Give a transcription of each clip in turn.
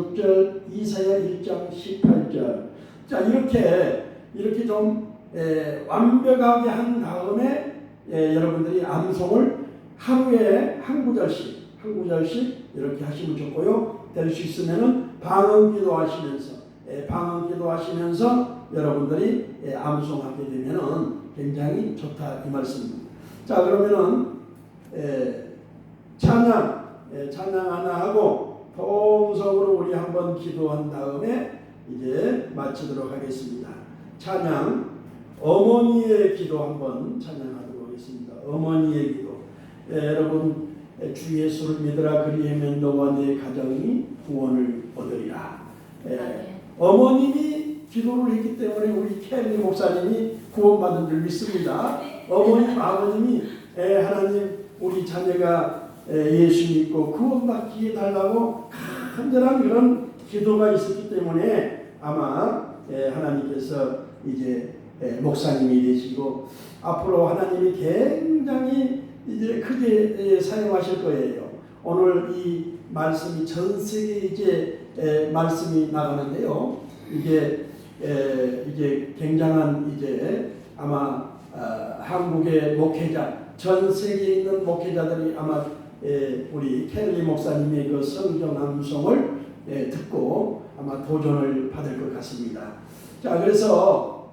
16절, 이사야 1장 18절. 자 이렇게 이렇게 좀 에, 완벽하게 한 다음에 에, 여러분들이 암송을 하루에 한 구절씩 한 구절씩 이렇게 하시면 좋고요. 될 수 있으면은 방언 기도 하시면서 에, 방언 기도 하시면서 여러분들이 에, 암송하게 되면은 굉장히 좋다 이 말씀입니다. 자 그러면은 에, 찬양 에, 찬양 하나 하고 통성으로 우리 한번 기도한 다음에 이제 마치도록 하겠습니다. 찬양 어머니의 기도 한번 찬양하도록 하겠습니다. 어머니의 기도. 예, 여러분 예, 주 예수를 믿으라 그리하면 너와 내 가정이 구원을 얻으리라. 예, 어머님이 기도를 했기 때문에 우리 캐리 목사님이 구원받은 줄 믿습니다. 어머님, 아버님이 예, 하나님 우리 자녀가 예, 예수 믿고 구원받기 해달라고 간절한 그런 기도가 있었기 때문에 아마 예, 하나님께서 이제 예, 목사님이 되시고 앞으로 하나님이 굉장히 이제 크게 예, 사용하실 거예요. 오늘 이 말씀이 전 세계 이제 에, 말씀이 나가는데요. 이게 에, 이게 굉장한 이제 아마 어, 한국의 목회자 전 세계에 있는 목회자들이 아마 에, 우리 켈리 목사님의 그 성경 암송을 에, 듣고 아마 도전을 받을 것 같습니다. 자 그래서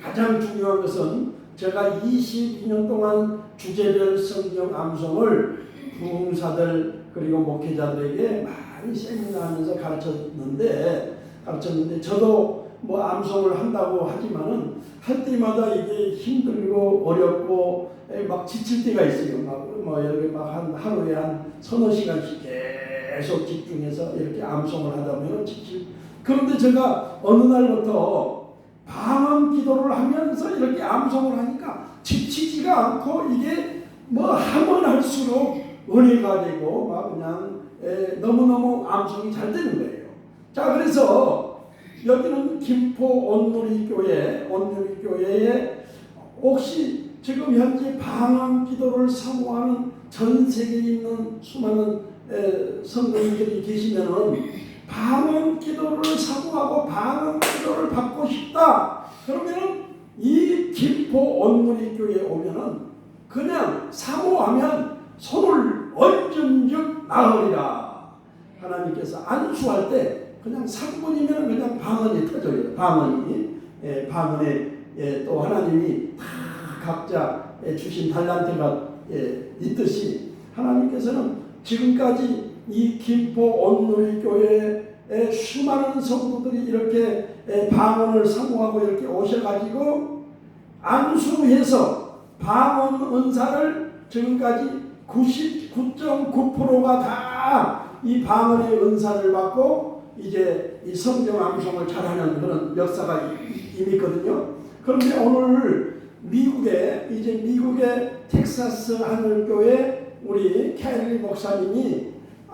가장 중요한 것은 제가 22년 동안 주제별 성경 암송을 부흥사들 그리고 목회자들에게 많이 세미나하면서 가르쳤는데 가르쳤는데 저도 뭐 암송을 한다고 하지만은 할 때마다 이게 힘들고 어렵고 에, 막 지칠 때가 있어요. 막뭐 이렇게 막한 하루에 한 서너 시간씩 계속 집중해서 이렇게 암송을 하다 보면 지칠. 그런데 제가 어느 날부터 방언 기도를 하면서 이렇게 암송을 하니까 지치지가 않고 이게 뭐 하면 할수록 은혜가 되고 막 그냥 에, 너무너무 암송이 잘 되는 거예요. 자 그래서 여기는 김포 온누리 교회 온누리 교회에 혹시 지금 현재 방언 기도를 사모하는 전 세계에 있는 수많은 에, 성도님들이 계시면은 방언 기도를 사모하고 방언 기도를 받고 싶다. 그러면은 이 김포 온누리 교회에 오면은 그냥 사모하면 손을 얹은즉 나으리라. 하나님께서 안수할 때 그냥 3분이면 그냥 방언이 터져요. 방언이 예, 방언에 예, 또 하나님이 다 각자 예, 주신 달란트가 예, 있듯이 하나님께서는 지금까지 이 김포 온누리 교회의 수많은 성도들이 이렇게 예, 방언을 사모하고 이렇게 오셔가지고 안수해서 방언 은사를 지금까지 99.9%가 다 이 방언의 은사를 받고 이제 이 성경 암송을 잘하는 그런 역사가 이미 있거든요. 그런데 오늘 미국에 이제 미국의 텍사스 하늘교회 우리 캐리 목사님이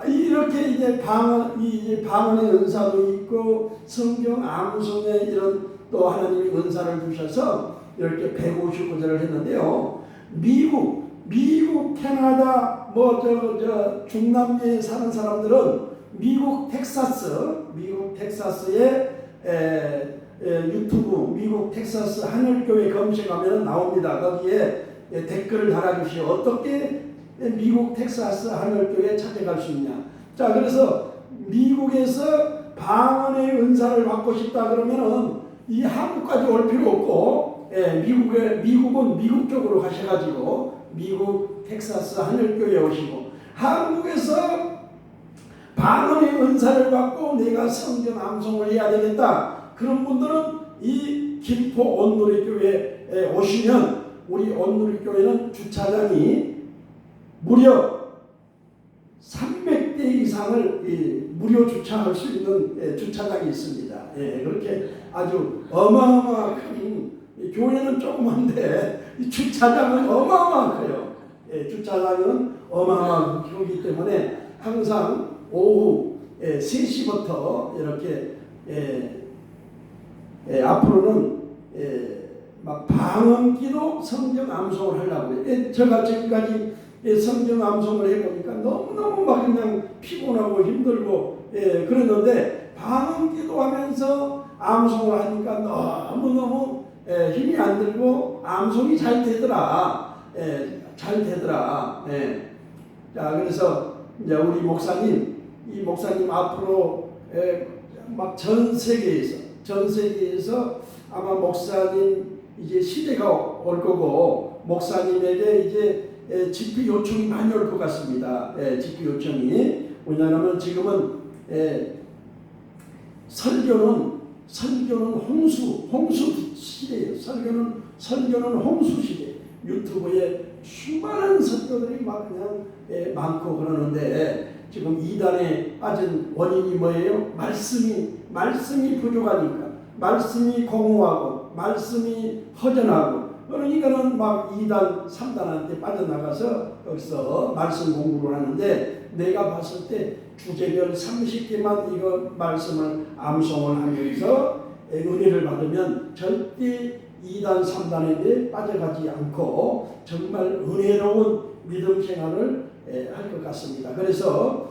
이렇게 이제 방언 이 방언의 은사도 있고 성경 암송의 이런 또 하나님이 은사를 주셔서 이렇게 159절을 했는데요. 미국 미국, 캐나다, 뭐 저 저 중남미에 사는 사람들은 미국 텍사스, 미국 텍사스의 에, 에, 유튜브 미국 텍사스 하늘교회 검색하면 나옵니다. 거기에 에, 댓글을 달아주시오. 어떻게 미국 텍사스 하늘교회 찾아갈 수 있냐? 자, 그래서 미국에서 방언의 은사를 받고 싶다 그러면은 이 한국까지 올 필요 없고, 예, 미국에 미국은 미국 쪽으로 가셔가지고 미국 텍사스 하늘교회 오시고 한국에서 방언의 은사를 받고 내가 성경 암송을 해야 되겠다. 그런 분들은 이 김포 온누리 교회에 오시면 우리 온누리 교회는 주차장이 무려 300대 이상을 이 무료 주차할 수 있는 예, 주차장이 있습니다. 예, 그렇게 아주 어마어마한 이 교회는 조그만데 이 주차장은 어마어마한 커요. 예, 주차장은 어마어마한 거기 때문에 항상 오후 예, 3시부터 이렇게 예, 예, 앞으로는 예, 막 방언기도 성경 암송을 하려고 해요. 예, 제가 지금까지 예, 성경 암송을 해보니까 너무 너무너무 막 그냥 피곤하고 힘들고 예, 그러는데 방언 기도 하면서 암송을 하니까 너무너무 예, 힘이 안 들고 암송이 잘 되더라. 예, 잘 되더라. 예. 자, 그래서 이제 우리 목사님, 이 목사님 앞으로 예, 막전 세계에서, 전 세계에서 아마 목사님 이제 시대가 올 거고, 목사님에게 이제 예, 집회 요청이 많이 올 것 같습니다. 예, 집회 요청이. 왜냐하면 지금은 예, 설교는 설교는 홍수 홍수 시대예요. 설교는 설교는 홍수 시대. 유튜브에 수많은 설교들이 막 그냥 예, 많고 그러는데 지금 이단에 빠진 원인이 뭐예요? 말씀이 말씀이 부족하니까 말씀이 공허하고 말씀이 허전하고 그러니까는 막 2단, 3단한테 빠져나가서 거기서 말씀 공부를 하는데 내가 봤을 때 주제별 30개만 이거 말씀을 암송을 하면서 은혜를 받으면 절대 2단, 3단에게 빠져가지 않고 정말 은혜로운 믿음 생활을 할 것 같습니다. 그래서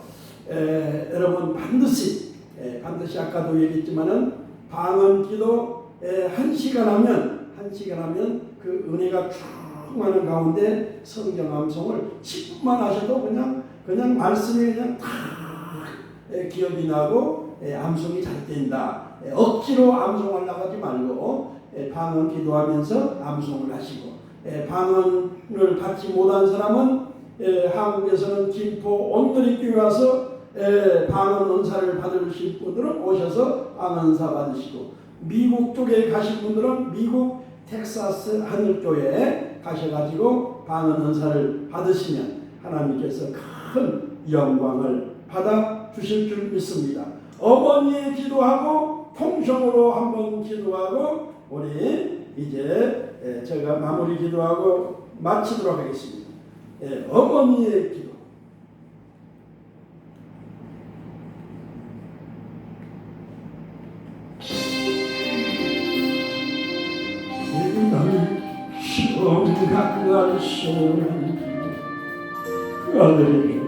에, 여러분 반드시 에, 반드시 아까도 얘기했지만은 방언기도 에, 한 시간 하면 한 시간 하면 그 은혜가 충만한 가운데 성경 암송을 10분만 하셔도 그냥 그냥 말씀이 그냥 다 에, 기억이 나고 에, 암송이 잘 된다. 에, 억지로 암송하려고 하지 말고 에, 방언 기도하면서 암송을 하시고 에, 방언을 받지 못한 사람은 에, 한국에서는 김포 온누리 교회 와서 에, 방언 은사를 받으실 분들은 오셔서 방언 은사 받으시고 미국 쪽에 가신 분들은 미국 텍사스 하늘교회에 가셔가지고 방언 은사를 받으시면 하나님께서 큰 영광을 받아 주실 줄 믿습니다. 어머니의 기도하고 통성으로 한번 기도하고 우리 이제 에, 제가 마무리 기도하고 마치도록 하겠습니다. 예, 어머니의 기도. 소리 아들에게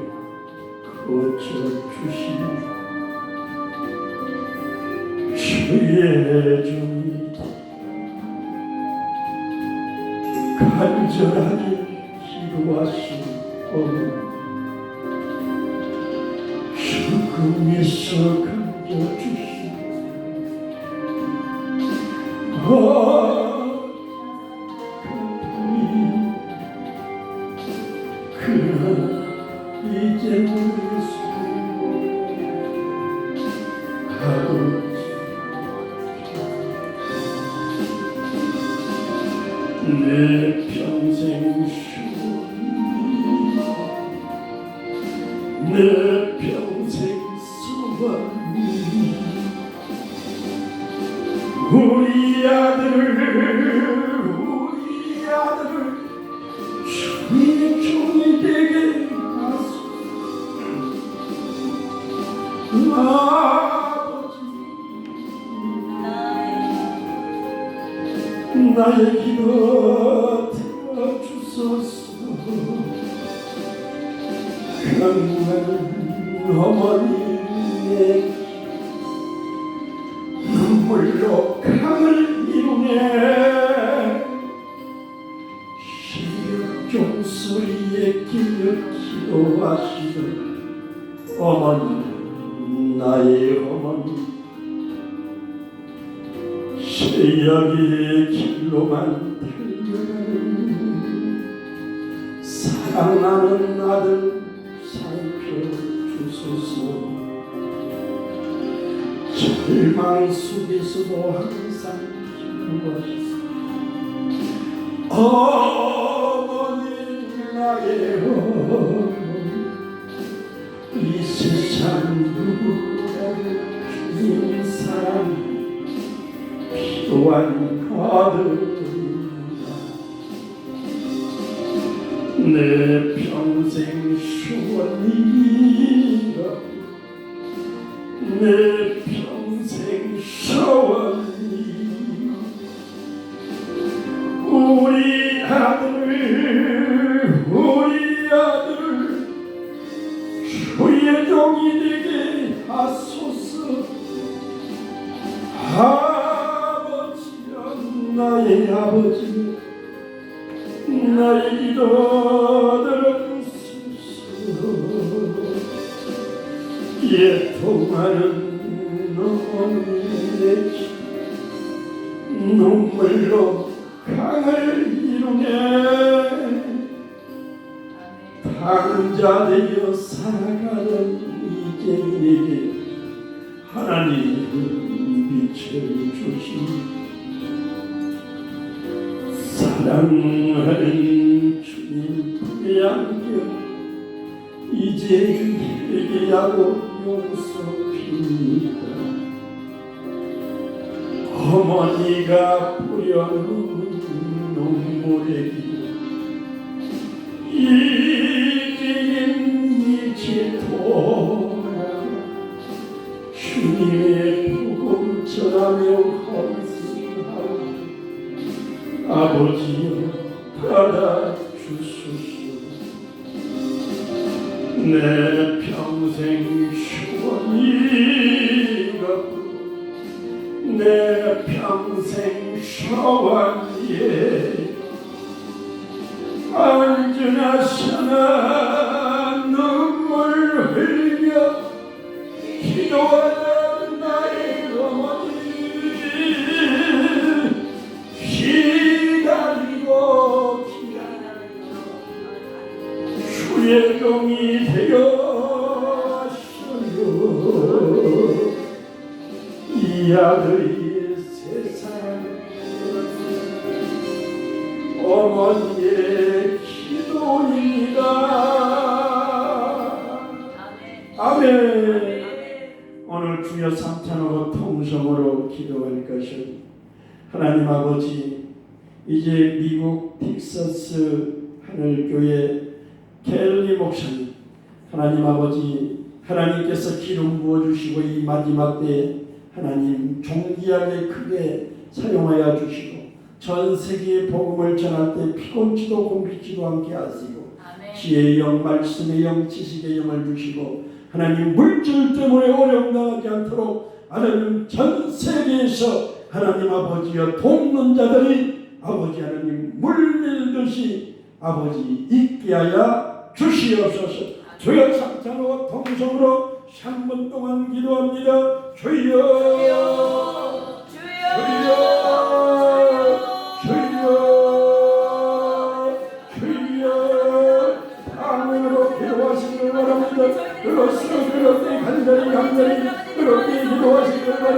거쳐주신 주의 종이 간절하게 기도하시고 우리 아들을 우리 아들을 주의 종이 되게 하소서 아버지 나의 기도 죄악의 길로만 달려가는 사랑하는 아들 살펴주소서. 절망 속에서도 항상 기도하시소 어머니 나의 어머니 이 세상 누구라도 주님 필요한 아들이다 내 평생 소원이다 내 평생 소원이 우리 아들 우 이제 회개하고 용서합니다. 어머니가 뿌려놓은 눈물의 이제는 이제 돌아 주님의 복음 전하며 헌신하오 아버지여 받아 내 평생 세계에 복음을 전할 때 피곤치도 공피치도 않게 하시고 지혜의 영, 말씀의 영, 지식의 영을 주시고 하나님 물질 때문에 어려움 당하지 않도록 하나님 전 세계에서 하나님 아버지여 돕는 자들이 아버지 하나님 물밀듯이 아버지 있게 하여 주시옵소서. 주여 상타로 통성으로 3분 동안 기도합니다. 주여. 주여 간절히 간절히 그렇게 기도하시길 바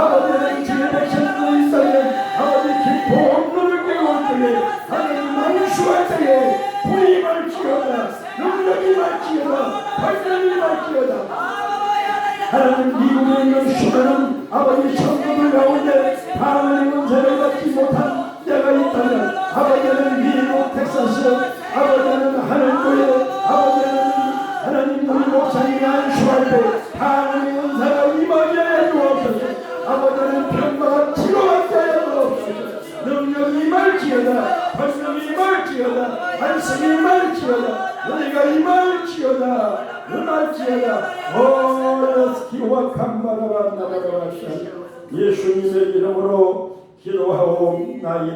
않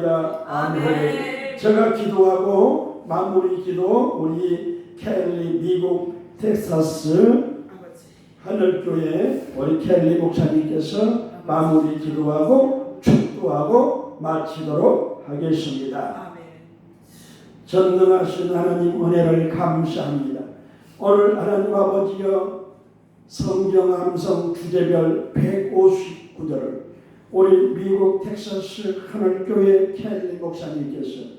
기도하옵나이다 아멘 제가 기도하고 마무리 기도 우리 켈리 미국 텍사스 하늘교회 우리 켈리 목사님께서 마무리 기도하고 축도하고 마치도록 하겠습니다. 전능하신 하나님 은혜를 감사합니다. 오늘 하나님 아버지여 성경 함성 주제별 159절을 우리 미국 텍사스 하늘교회 켈리 목사님께서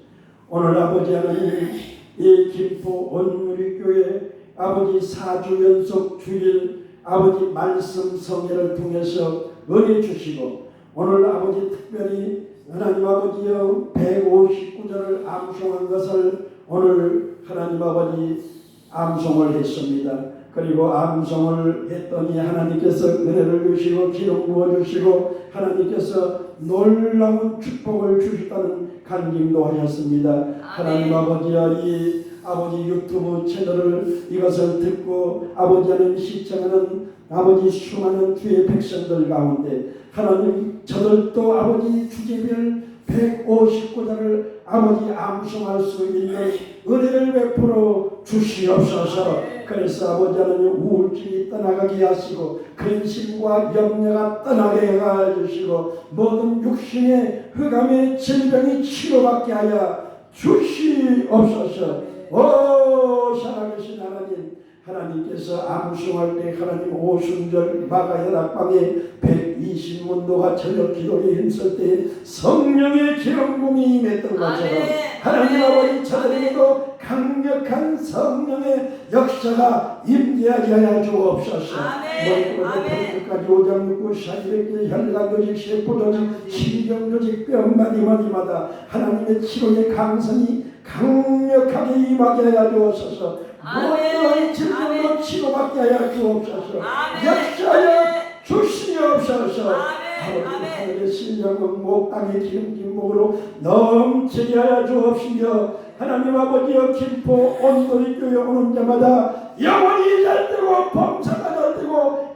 오늘 아버지 하나님 이 김포 온누리교회 아버지 사주 연속 주일 아버지 말씀 성회를 통해서 은혜 주시고 오늘 아버지 특별히 하나님 아버지여 159절을 암송한 것을 오늘 하나님 아버지 암송을 했습니다. 그리고 암송을 했더니 하나님께서 은혜를 주시고 기름 부어 주시고 하나님께서 놀라운 축복을 주셨다는 간증도 하셨습니다. 하나님 아버지여 이 아버지 유튜브 채널을 이것을 듣고 아버지 하나님 시청하는 아버지 수많은 주의 백성들 가운데 하나님 저들도 아버지 주제별 159자를 아버지 암송할 수 있는 은혜를 베풀어 주시옵소서. 그래서 아버지 하나님 우울증이 떠나가게 하시고 근심과 염려가 떠나게 해주시고 모든 육신의 흑암의 질병이 치료받게 하여 주시옵소서. 오 살아계신 하나님 하나님께서 암송할 때 하나님 오순절 마가야락방에 120문도가 저녁 기도에 힘쓸 때 성령의 기름붐이 임했던 것처럼 하나님 아버지 저들에게도 강력한 성령의 역사가 임재하게 하여 주옵소서. 머리부터 발끝까지 오장육부 사지백계 혈관조직 세포조직 신경조직 뼈마디마디마다 하나님의 치료의 강성이 강력하게 임하게 하여 주옵소서. 모든 질병으로 치료받게 하여 주옵소서. 역사하여 주시옵소서. 아버지 하늘의 신령은 목땅의 기름진 목으로 넘치게 하여 주옵시며 하나님 아버지여 김포 온돌이 교회 오는 자마다 영원히 잘되고 범사가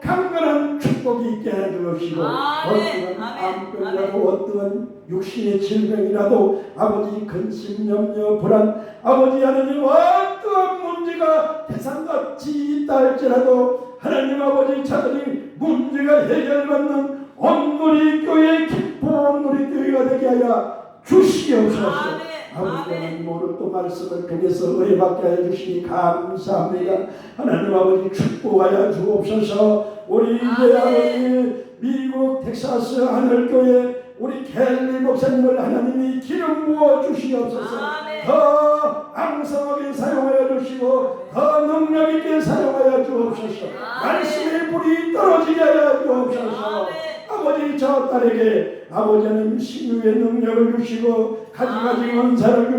강건한 축복이 있게 하여 주옵시고 어떠한 암병이라도 어떠한 육신의 질병이라도 아버지 근심 염려 불안 아버지 하나님 어떠한 문제가 대상같이 있다 할지라도 하나님 아버지 자들이 문제가 해결받는 온누리 교회 김포 온누리 교회가 되게 하여 주시옵소서. 아 버지 하나님 오늘 또 말씀을 통해서 은혜받게 하여 주시니 감사합니다 하나님 아버지 축복하여 주옵소서 우리 이제 아버지 미국 텍사스 하늘교회 우리 켈리 목사님을 하나님이 기름 부어 주시옵소서. 아멘. 더 앙성하게 사용하여 주시고 더 능력 있게 사용하여 주옵소서. 말씀의 불이 떨어지게 하여 주옵소서. 아멘. 아버지 저 딸에게 아버지는 신유의 능력을 주시고 가지가지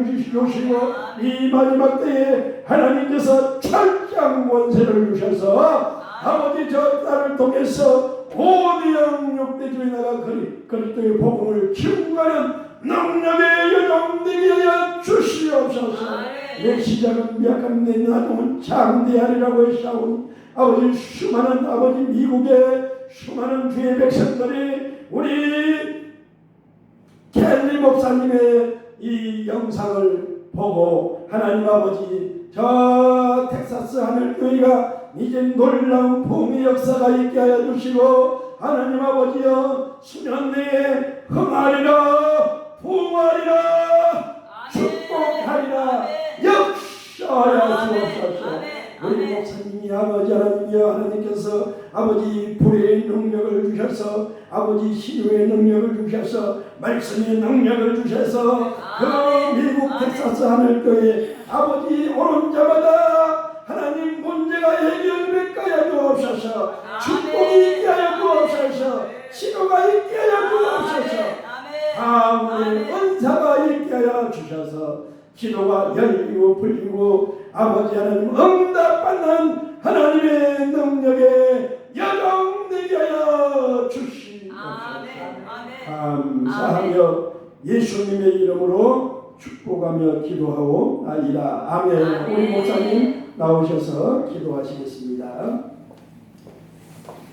주시- 주시고 이 마지막 때에 하나님께서 철장 원세를 주셔서 아버지 저 딸을 통해서 오대영 육대주의 나라 그리- 그리스도의 복음을 증거하는 능력의 여정 되게 하여 주시옵소서. 내 시작은 미약한 내 나중은 장대하리라고 했사오니 아버지 수많은 아버지 미국의 수많은 주의 백성들이 우리 켈리 목사님의 이 영상을 보고 하나님 아버지 저 텍사스 하늘교회가 이제 놀라운 봄의 역사가 있게 하여 주시고 하나님 아버지여 수년 내에 흥하리라 부흥하리라 축복하리라. 역사하여 주옵소서 우리 목사님이 아버지 하나님이여 하나님께서 아버지 불의 능력을 주셔서 아버지 신유의 능력을 주셔서 말씀의 능력을 주셔서 그. 미국. 텍사스 하늘교회 아버지 오는 자마다 하나님 문제가 해결될까 하여 주옵소서 축복이 있게 하여 주옵소서 치료가 있게 하여 주옵소서 아무리 은사가 있게 하여 주셔서 기도가 열리고 풀리고 아버지 하나님 응답받는 하나님의 능력에 여정되게 하여 주시옵소서. 감사하며 예수님의 이름으로 축복하며 기도하고 나이라 아멘. 아멘. 우리 목사님 나오셔서 기도하시겠습니다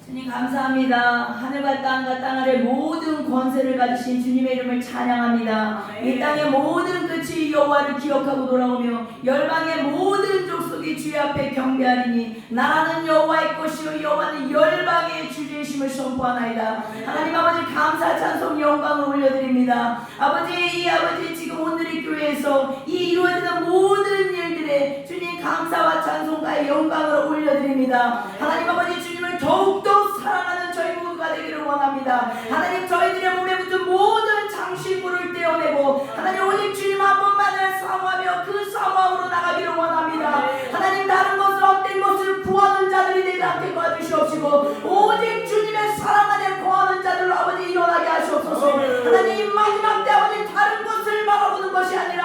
주님 감사합니다. 하늘과 땅과 땅 아래 모든 권세를 가지신 주님의 이름을 찬양합니다. 이 땅의 모든 끝이 여호와를 기억하고 돌아오며 열방의 모든 족속이 주의 앞에 경배하리니 나라는 여호와의 것이요 여호와는 열방의 주제심을 선포하나이다. 하나님 아버지 감사 찬송 영광을 올려드립니다. 아버지 이 아버지 지금 오늘의 교회에서 이 이루어지는 모든 일 주님 감사와 찬송과 영광을 올려드립니다. 하나님 아버지 주님을 더욱더 사랑하는 저희 모두가 되기를 원합니다. 하나님 저희들의 몸에 붙은 모든 장신구를 떼어내고 하나님 오직 주님 한 분만을 사모하며 그 사모함으로 나가기를 원합니다. 하나님 다른 것을 헛된 것을 구하는 자들이 되지 않게 도와주시옵시고 오직 주님의 사랑 안에 구하는 자들로 아버지 일어나게 하시옵소서. 하나님 이 마지막 때 아버지 다른 것을 바라보는 것이 아니라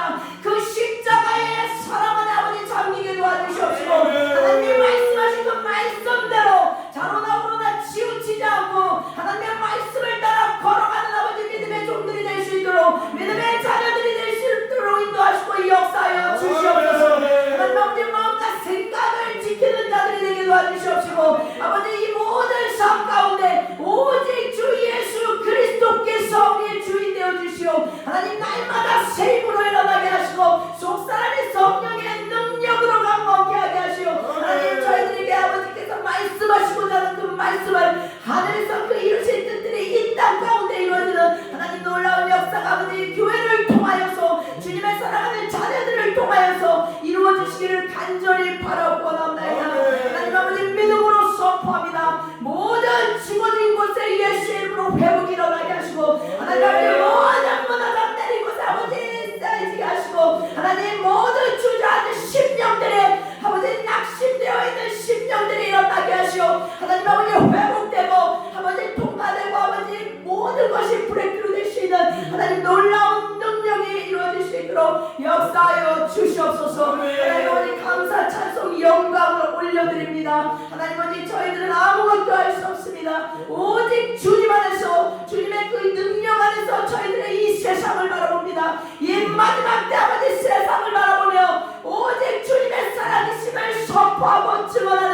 놀라운 능력이 이루어질 수 있도록 역사하여 주시옵소서. 하나님 감사 찬송 영광을 올려드립니다. 하나님 아버지 저희들은 아무것도 할 수 없습니다. 오직 주님 안에서 주님의 그 능력 안에서 저희들의 이 세상을 바라봅니다. 이 마지막 때 아버지 세상을 바라보며 오직 주님의 살아계심을 선포하고 증언하는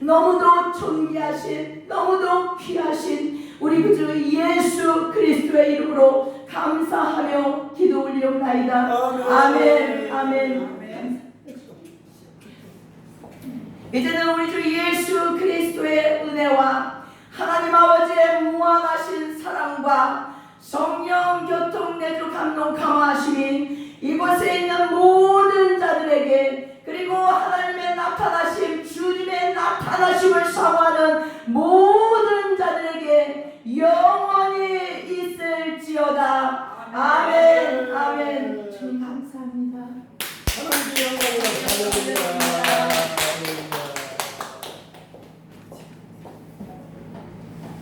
너무도 존귀하신 너무도 귀하신 우리 구주 예수 그리스도의 이름으로 감사하며 기도 올리옵나이다. 아멘 아멘. 이제는 우리 주 예수 그리스도의 은혜와 하나님 아버지의 무한하신 사랑과 성령 교통 내주 감동 강화하심이 이곳에 있는 모든 자들에게 그리고 하나님의 나타나심 주님의 나타나심을 사모하는 모든 자들에게 영원히 있을지어다. 아멘. 아멘. 주님 감사합니다. 하나님께 영광을 돌립니다